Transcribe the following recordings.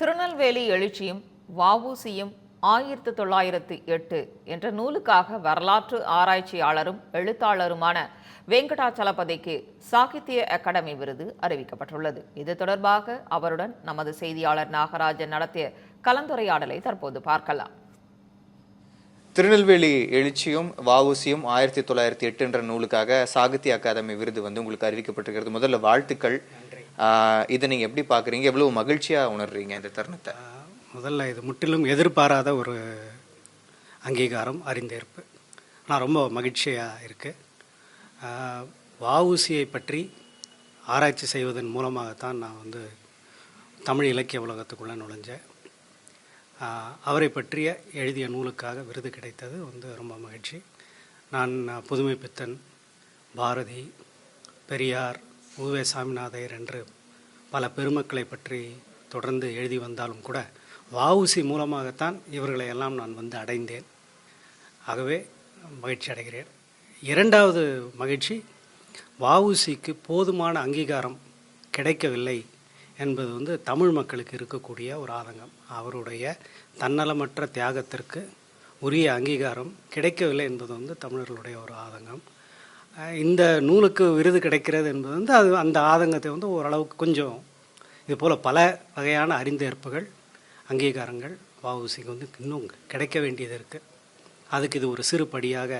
திருநெல்வேலி எழுச்சியும் வவுசியும் ஆயிரத்து தொள்ளாயிரத்து எட்டு என்ற நூலுக்காக வரலாற்று ஆராய்ச்சியாளரும் எழுத்தாளருமான வெங்கடாச்சலபதிக்கு சாகித்ய அகாடமி விருது அறிவிக்கப்பட்டுள்ளது. இது தொடர்பாக அவருடன் நமது செய்தியாளர் நாகராஜன் நடத்திய கலந்துரையாடலை தற்போது பார்க்கலாம். திருநெல்வேலி எழுச்சியும் வஉசியும் ஆயிரத்தி தொள்ளாயிரத்தி எட்டு என்ற நூலுக்காக சாகித்ய அகாதமி விருது வந்து உங்களுக்கு அறிவிக்கப்பட்டிருக்கிறது. முதல்ல வாழ்த்துக்கள். இதை நீங்கள் எப்படி பார்க்குறீங்க? எவ்வளோ மகிழ்ச்சியாக உணர்றீங்க இந்த தருணத்தை? முதல்ல இது முற்றிலும் எதிர்பாராத ஒரு அங்கீகாரம் அறிந்தேற்பு. ஆனால் ரொம்ப மகிழ்ச்சியாக இருக்குது வஉசியை பற்றி ஆராய்ச்சி செய்வதன் மூலமாகத்தான் நான் வந்து தமிழ் இலக்கிய உலகத்துக்குள்ளே நுழைஞ்சேன். அவரை பற்றிய எழுதிய நூலுக்காக விருது கிடைத்தது வந்து ரொம்ப மகிழ்ச்சி. நான் புதுமை பித்தன் பாரதி பெரியார் உவே சாமிநாதையர் என்று பல பெருமக்களை பற்றி தொடர்ந்து எழுதி வந்தாலும் கூட வாவுசி மூலமாகத்தான் இவர்களை எல்லாம் நான் வந்து அடைந்தேன். ஆகவே மகிழ்ச்சி அடைகிறேன். இரண்டாவது மகிழ்ச்சி வாவுசிக்கு போதுமான அங்கீகாரம் கிடைக்கவில்லை என்பது வந்து தமிழ் மக்களுக்கு இருக்கக்கூடிய ஒரு ஆதங்கம். அவருடைய தன்னலமற்ற தியாகத்திற்கு உரிய அங்கீகாரம் கிடைக்கவில்லை என்பது வந்து தமிழர்களுடைய ஒரு ஆதங்கம். இந்த நூலுக்கு விருது கிடைக்கிறது என்பது வந்து அது அந்த ஆதங்கத்தை வந்து ஓரளவுக்கு கொஞ்சம் இது போல் பல வகையான அறிந்தேற்புகள் அங்கீகாரங்கள் வஉசிக்கு வந்து இன்னும் கிடைக்க வேண்டியது இருக்குது அதுக்கு இது ஒரு சிறு படியாக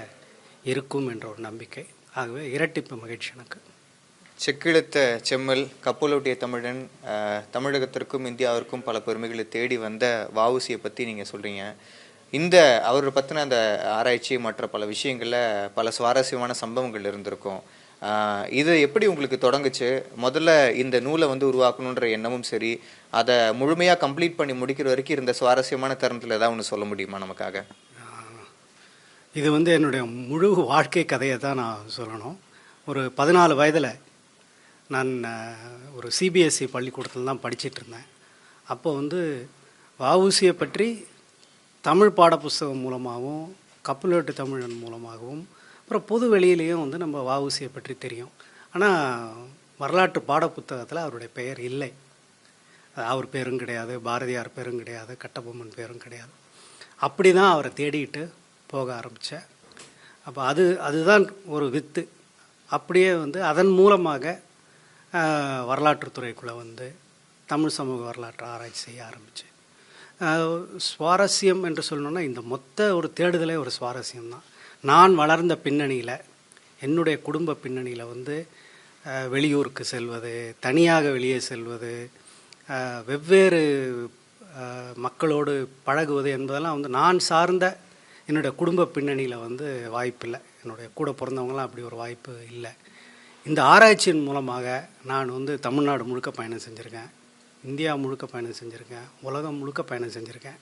இருக்கும் என்ற ஒரு நம்பிக்கை. ஆகவே இரட்டிப்பு மகிழ்ச்சி எனக்கு. செக்கிழுத்த செம்மல் கப்பலோட்டிய தமிழன் தமிழகத்திற்கும் இந்தியாவிற்கும் பல பெருமைகளை தேடி வந்த வஉசியை பற்றி நீங்கள் சொல்கிறீங்க இந்த அவரை பற்றின அந்த ஆராய்ச்சி மற்ற பல விஷயங்களில் பல சுவாரஸ்யமான சம்பவங்கள் இருந்திருக்கும். இது எப்படி உங்களுக்கு தொடங்குச்சு? முதல்ல இந்த நூலை வந்து உருவாக்கணுன்ற எண்ணமும் சரி அதை முழுமையாக கம்ப்ளீட் பண்ணி முடிக்கிற வரைக்கும் இருந்த சுவாரஸ்யமான தருணத்தில் ஏதாவது ஒன்று சொல்ல முடியுமா நமக்காக? இது வந்து என்னுடைய முழு வாழ்க்கை கதையை தான் நான் சொல்லணும். ஒரு பதினாலு வயதில் நான் ஒரு சிபிஎஸ்சி பள்ளிக்கூடத்தில் தான் படிச்சிட்டு இருந்தேன். அப்போ வந்து வஉசியை பற்றி தமிழ் பாடப்புஸ்தகம் மூலமாகவும் கப்பலோட்டு தமிழன் மூலமாகவும் அப்புறம் பொது வெளியிலையும் வந்து நம்ம வாவுசியை பற்றி தெரியும். ஆனால் வரலாற்று பாடப்புத்தகத்தில் அவருடைய பெயர் இல்லை. அவர் பேரும் கிடையாது பாரதியார் பேரும் கிடையாது கட்டபொம்மன் பேரும் கிடையாது. அப்படி தான் அவரை தேடிட்டு போக ஆரம்பித்தேன் அப்போ அது அதுதான் ஒரு வித்து. அப்படியே வந்து அதன் மூலமாக வரலாற்றுத்துறைக்குள்ளே வந்து தமிழ் சமூக வரலாற்று ஆராய்ச்சி செய்ய ஆரம்பித்தேன் சுவாரஸ்யம் என்று சொல்லணும்னா இந்த மொத்த ஒரு தேடுதலே ஒரு சுவாரஸ்யம் தான் நான் வளர்ந்த பின்னணியில் என்னுடைய குடும்ப பின்னணியில் வந்து வெளியூருக்கு செல்வது தனியாக வெளியே செல்வது வெவ்வேறு மக்களோடு பழகுவது என்பதெல்லாம் வந்து நான் சார்ந்த என்னுடைய குடும்ப பின்னணியில் வந்து வாய்ப்பில்லை. என்னுடைய கூட பிறந்தவங்களாம் அப்படி ஒரு வாய்ப்பு இல்லை. இந்த ஆராய்ச்சியின் மூலமாக நான் வந்து தமிழ்நாடு முழுக்க பயணம் செஞ்சுருக்கேன். இந்தியா முழுக்க பயணம் செஞ்சுருக்கேன் உலகம் முழுக்க பயணம் செஞ்சுருக்கேன்.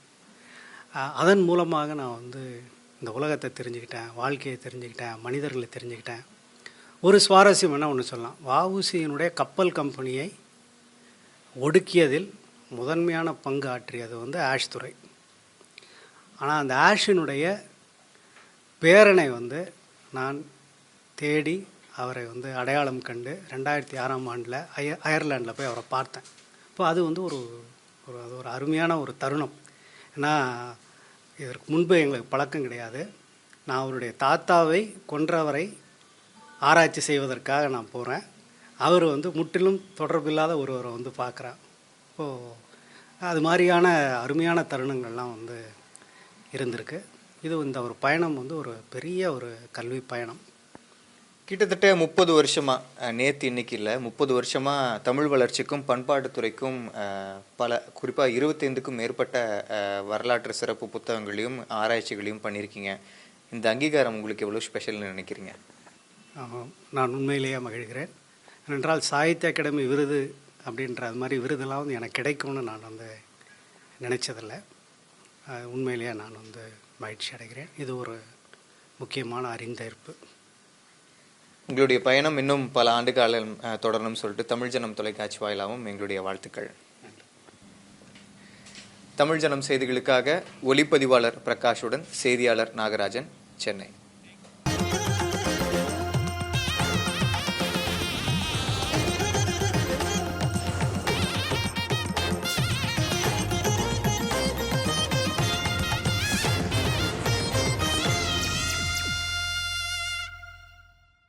அதன் மூலமாக நான் வந்து இந்த உலகத்தை தெரிஞ்சுக்கிட்டேன் வாழ்க்கையை தெரிஞ்சுக்கிட்டேன் மனிதர்களை தெரிஞ்சுக்கிட்டேன். ஒரு சுவாரஸ்யம் என்ன ஒன்று சொல்லலாம். வவுசியினுடைய கப்பல் கம்பெனியை ஒடுக்கியதில் முதன்மையான பங்கு ஆற்றியது வந்து ஆஷ் துறை. ஆனால் அந்த ஆஷினுடைய பேரனை வந்து நான் தேடி அவரை வந்து அடையாளம் கண்டு ரெண்டாயிரத்தி ஆறாம் ஆண்டில் அய அயர்லாண்டில் போய் அவரை பார்த்தேன். இப்போ அது வந்து ஒரு ஒரு அது ஒரு அருமையான ஒரு தருணம். ஏன்னா இதற்கு முன்பு எங்களுக்கு பழக்கம் கிடையாது. நான் அவருடைய தாத்தாவை கொன்றவரை ஆராய்ச்சி செய்வதற்காக நான் போகிறேன் அவர் வந்து முற்றிலும் தொடர்பில்லாத ஒருவரை வந்து பார்க்குறேன் இப்போது அது மாதிரியான அருமையான தருணங்கள்லாம் வந்து இருந்திருக்கு. இது இந்த ஒரு பயணம் வந்து ஒரு பெரிய ஒரு கல்வி பயணம். கிட்டத்தட்ட முப்பது வருஷமாக நேற்று இன்னைக்கு இல்லை முப்பது வருஷமாக தமிழ் வளர்ச்சிக்கும் பண்பாட்டுத்துறைக்கும் பல குறிப்பாக இருபத்தைந்துக்கும் மேற்பட்ட வரலாற்று சிறப்பு புத்தகங்களையும் ஆராய்ச்சிகளையும் பண்ணியிருக்கீங்க இந்த அங்கீகாரம் உங்களுக்கு எவ்வளோ ஸ்பெஷல்னு நினைக்கிறீங்க? ஆமாம், நான் உண்மையிலேயே மகிழ்கிறேன். ஏனென்றால் சாகித்ய அகாடமி விருது அப்படின்ற அது மாதிரி விருதெல்லாம் வந்து எனக்கு கிடைக்கும்னு நான் வந்து நினச்சதில்லை. உண்மையிலேயே நான் வந்து மகிழ்ச்சி அடைகிறேன். இது ஒரு முக்கியமான அறிந்தேற்பு. உங்களுடைய பயணம் இன்னும் பல ஆண்டு காலம் அஹ், தொடரணும்னு சொல்லிட்டு தமிழ் ஜனம் தொலைக்காட்சி வாயிலாகவும் எங்களுடைய வாழ்த்துக்கள். தமிழ் ஜனம் செய்திகளுக்காக ஒளிப்பதிவாளர் பிரகாஷுடன் செய்தியாளர் நாகராஜன் சென்னை.